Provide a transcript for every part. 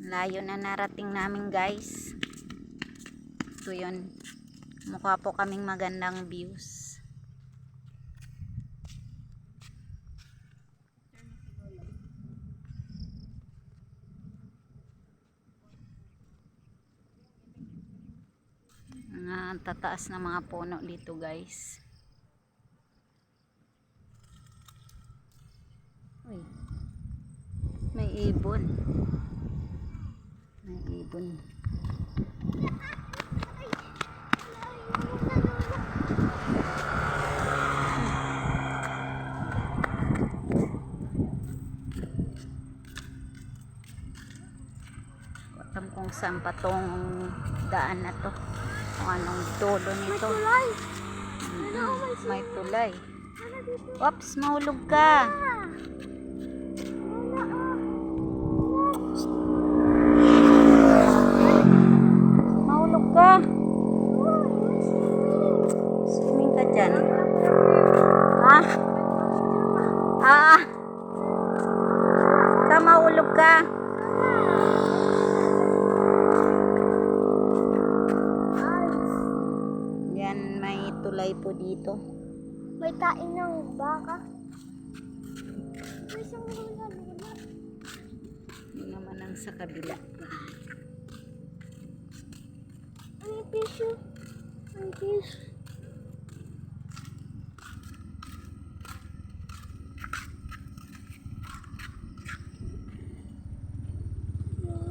Layo na narating namin guys. Ito yun. Mukha po kaming magandang views. Mga tataas na mga puno dito guys. Uy. May ibon. May ibon. Alam kung saan pa tong daan na to. Kung anong dulo nito. Tulay! Mm, May tulay. Oops, mahulog ka. Ha? Ah. Ka mahulog ka. Yan, may tulay po dito. May tain ng baka. May isang naman ang sa kabila. May tissue. May tissue.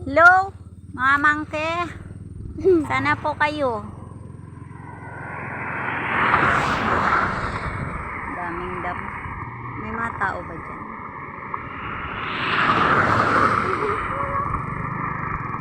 Hello, mga mangke. Sana po kayo. Daming dam. May mga tao ba dyan?